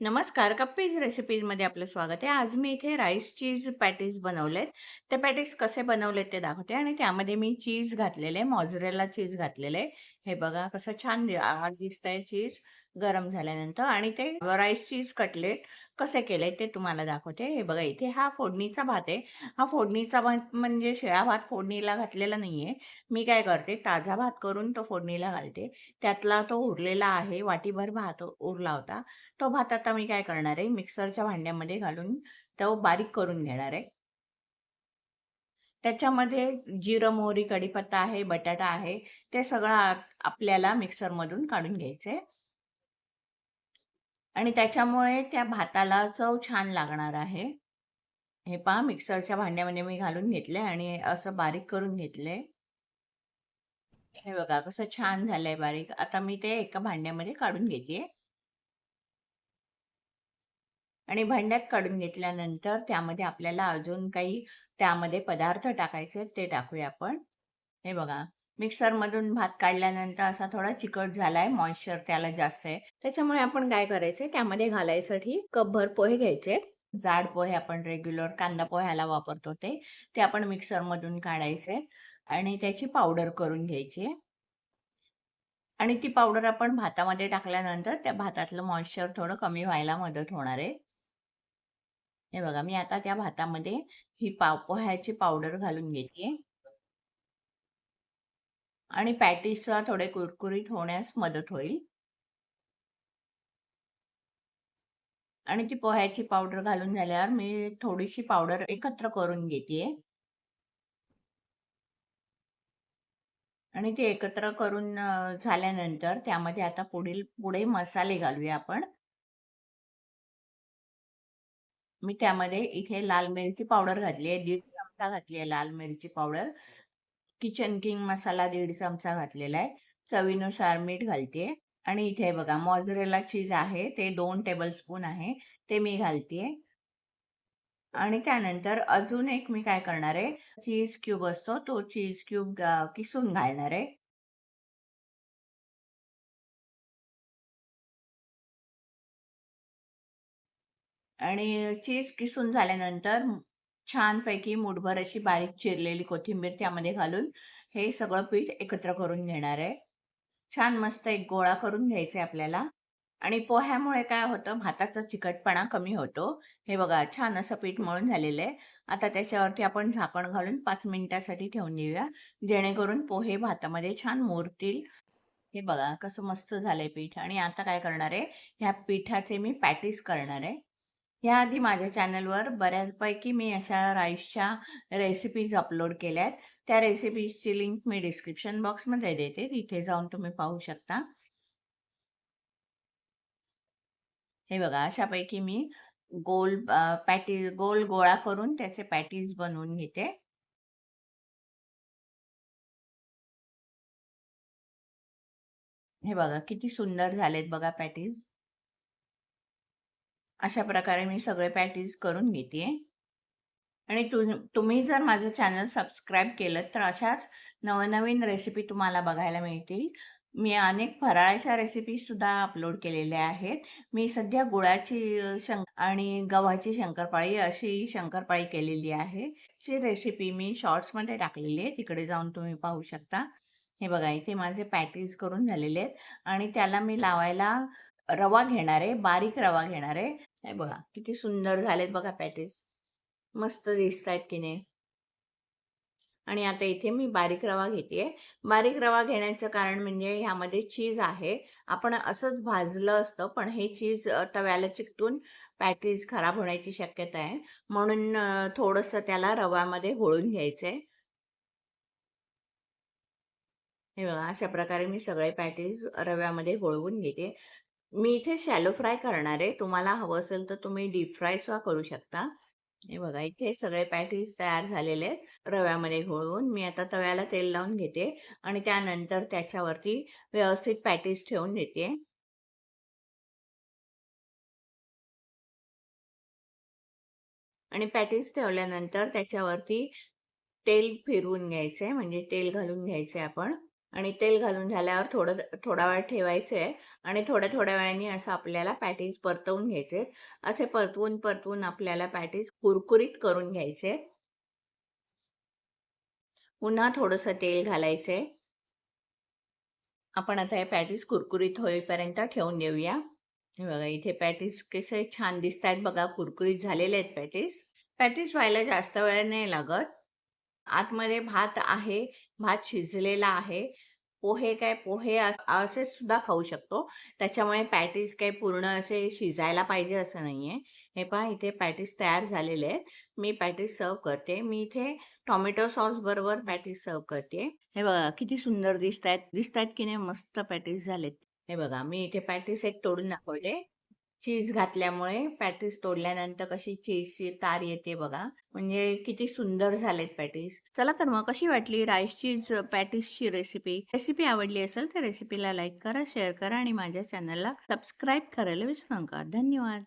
नमस्कार कप्पीज रेसिपीजमध्ये आपलं स्वागत आहे. आज मी इथे राईस चीज पॅटीस बनवलेत. ते पॅटीस कसे बनवलेत ते दाखवते आणि त्यामध्ये मी चीज घातलेले मॉझरेला चीज घातलेले. हे बघा कसं छान दिसत आहे चीज गरम झाल्यानंतर आणि ते राईस चीज कटलेट कसे केले ते तुम्हाला दाखवते. हे बघा इथे हा फोडणीचा भात आहे. हा फोडणीचा भात म्हणजे शिळा भात फोडणीला घातलेला नाहीये. मी काय करते ताजा भात करून तो फोडणीला घालते. त्यातला तो उरलेला आहे वाटीभर भात उरला होता. तो भात आता मी काय करणार आहे मिक्सरच्या भांड्यामध्ये घालून तो बारीक करून घेणार आहे. त्याच्यामध्ये जिरं मोहरी कढीपत्ता आहे बटाटा आहे ते सगळं आपल्याला मिक्सरमधून काढून घ्यायचे. आणि त्याच्यामुळे त्या भाताला चव छान लागणार आहे. हे पहा मिक्सरच्या भांड्यामध्ये मी घालून घेतले आणि असं बारीक करून घेतले. हे बघा कसं छान झालंय बारीक. आता मी ते एका भांड्यामध्ये काढून घेते. आणि भांड्यात काढून घेतल्यानंतर त्यामध्ये आपल्याला अजून काही त्यामध्ये पदार्थ टाकायचे ते टाकूया आपण. हे बघा मिक्सरमधून भात काढल्यानंतर असा थोडा चिकट झालाय मॉइश्चर त्याला जास्त आहे. त्याच्यामुळे आपण काय करायचे त्यामध्ये घालायसाठी कपभर पोहे घ्यायचे. जाड पोहे आपण रेग्युलर कांदा पोह्याला वापरतो ते ते आपण मिक्सरमधून काढायचे आणि त्याची पावडर करून घ्यायची. आणि ती पावडर आपण भातामध्ये टाकल्यानंतर त्या भातातलं मॉइश्चर थोडं कमी व्हायला मदत होणार आहे. हे बघा मी आता त्या भातामध्ये ही पाव पोह्याची पावडर घालून घेते. आणि पॅटीस थोडे कुरकुरीत होण्यास मदत होईल. आणि ती पोह्याची पावडर घालून झाल्यावर मी थोडीशी पावडर एकत्र करून घेते. आणि ते एकत्र करून झाल्यानंतर त्यामध्ये आता पुढील पुढे मसाले घालूया आपण. मी त्यामध्ये इथे लाल मिरची पावडर घातली आहे दीड चमचा घातली आहे लाल मिरची पावडर. किचन किंग मसाला दीड चमचा घातलेला आहे. चवीनुसार मीठ घालते. आणि इथे बघा मॉझरेला चीज आहे ते दोन टेबल स्पून आहे ते मी घालते आणि त्यानंतर अजून एक मी काय करणार आहे चीज क्यूब असतो तो चीज क्यूब किसून घालणार आहे. आणि चीज किसून झाल्यानंतर छानपैकी मुठभर अशी बारीक चिरलेली कोथिंबीर त्यामध्ये घालून हे सगळं पीठ एकत्र करून घेणार आहे. छान मस्त एक गोळा करून घ्यायचं आहे आपल्याला. आणि पोह्यामुळे काय होतं भाताचा चिकटपणा कमी होतो. हे बघा छान असं पीठ मळून झालेलं आहे. आता त्याच्यावरती आपण झाकण घालून पाच मिनिटासाठी ठेवून देऊया. जेणेकरून पोहे भातामध्ये छान मोरतील. हे बघा कसं मस्त झालंय पीठ. आणि आता काय करणार आहे ह्या पिठाचे मी पॅटीस करणार आहे. याआधी माझ्या चॅनलवर बऱ्याचपैकी मी अशा राईसच्या रेसिपीज अपलोड केल्या आहेत त्या रेसिपीजची लिंक मी डिस्क्रिप्शन बॉक्समध्ये देते. तिथे जाऊन तुम्ही पाहू शकता. हे बघा अशापैकी मी गोल पॅटी गोल गोळा करून त्याचे पॅटीज बनवून घेते. हे बघा किती सुंदर झालेत बघा पॅटीज. अशा प्रकारे मी सगळे पॅटीज करून घेते आणि तु तुम्ही जर माझं चॅनल सबस्क्राईब केलं तर अशाच नवनवीन रेसिपी तुम्हाला बघायला मिळतील. मी अनेक फराळाच्या रेसिपी सुद्धा अपलोड केलेल्या आहेत. मी सध्या गुळाची शंक आणि गव्हाची शंकरपाळी अशी शंकरपाळी केलेली आहे. ची रेसिपी मी शॉर्ट्समध्ये टाकलेली आहे. तिकडे जाऊन तुम्ही पाहू शकता. हे बघा इथे माझे पॅटीज करून झालेले आहेत. आणि त्याला मी लावायला रवा घेणार आहे बारीक रवा घेणार. आहे हे बघा किती सुंदर झालेत बघा पॅटीस. मस्त दिसत आहेत की नाही. आणि आता इथे मी बारीक रवा घेते बारीक रवा घेण्याचं कारण म्हणजे ह्यामध्ये चीज आहे. आपण असंच भाजलं असतं पण हे चीज तव्याला चिकटून पॅटीज खराब होण्याची शक्यता आहे. म्हणून थोडंसं त्याला रव्यामध्ये होळून घ्यायचं आहे हे बघा अशा प्रकारे मी सगळे पॅटीज रव्यामध्ये होळवून घेते. मी इथे शॅलो फ्राय करणार आहे. तुम्हाला हवं असेल तर तुम्ही डीप फ्राय सुद्धा करू शकता. हे बघा इथे सगळे पॅटीज तयार झालेले आहेत. रव्यामध्ये घोळवून मी आता तव्याला तेल लावून घेते आणि त्यानंतर त्याच्यावरती व्यवस्थित पॅटीज ठेवून देते. आणि पॅटीस ठेवल्यानंतर त्याच्यावरती तेल फिरवून घ्यायचंय म्हणजे तेल घालून घ्यायचंय आपण. आणि तेल घालून झाल्यावर थोडं थोडा वेळ ठेवायचं आहे आणि थोड्या थोड्या वेळाने असं आपल्याला पॅटीज परतवून घ्यायचे असे परतवून परतवून आपल्याला पॅटीज कुरकुरीत करून घ्यायचे पुन्हा थोडंसं तेल घालायचे आपण आता हे पॅटीस कुरकुरीत होईपर्यंत ठेवून देऊया. हे बघा इथे पॅटीस कसे छान दिसत आहेत बघा कुरकुरीत झालेले आहेत पॅटीस. पॅटीस व्हायला जास्त वेळ नाही लागत. आतमध्ये भात आहे भात शिजलेला आहे. पोहे काय पोहे असे सुद्धा खाऊ शकतो. त्याच्यामुळे पॅटीस काही पूर्ण असे शिजायला पाहिजे असं नाहीये. हे पहा इथे पॅटीस तयार झालेले आहेत. मी पॅटीस सर्व करते. मी इथे टॉमॅटो सॉस बरोबर पॅटीस सर्व करते. हे बघा किती सुंदर दिसत आहेत दिसत आहेत की नाही मस्त पॅटीस झालेत. हे बघा मी इथे पॅटीस एक तोडून दाखवले चीज घातल्यामुळे पॅटीस तोडल्यानंतर कशी चीजची तार येते बघा. म्हणजे किती सुंदर झालेत पॅटीस. चला तर मग कशी वाटली राईस चीज पॅटीसची रेसिपी रेसिपी आवडली असेल तर रेसिपीला लाईक करा शेअर करा आणि माझ्या चॅनलला सबस्क्राईब करायला विसरू नका. धन्यवाद.